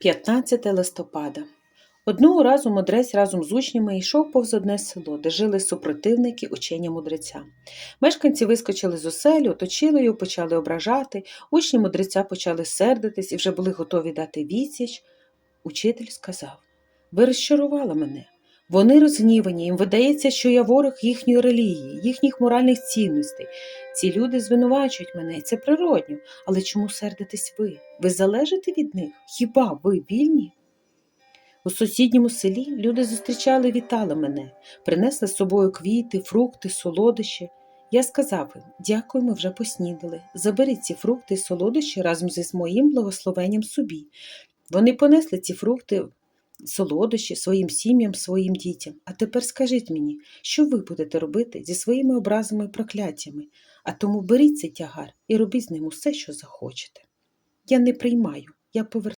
15 листопада. Одного разу мудрець разом з учнями йшов повз одне село, де жили супротивники учення мудреця. Мешканці вискочили з оселю, оточили його, почали ображати, учні мудреця почали сердитись і вже були готові дати відсіч. Учитель сказав: Ви розчарували мене. Вони розгнівані, їм видається, що я ворог їхньої релігії, їхніх моральних цінностей. Ці люди звинувачують мене, і це природньо. Але чому сердитесь ви? Ви залежите від них? Хіба ви вільні? У сусідньому селі люди зустрічали і вітали мене, принесли з собою квіти, фрукти, солодощі. Я сказав їм, дякую, ми вже поснідали. Заберіть ці фрукти і солодощі разом зі моїм благословенням собі. Вони понесли ці фрукти, солодощі своїм сім'ям, своїм дітям. А тепер скажіть мені, що ви будете робити зі своїми образами і прокляттями, а тому беріть цей тягар і робіть з ним усе, що захочете. Я не приймаю, я повертаю.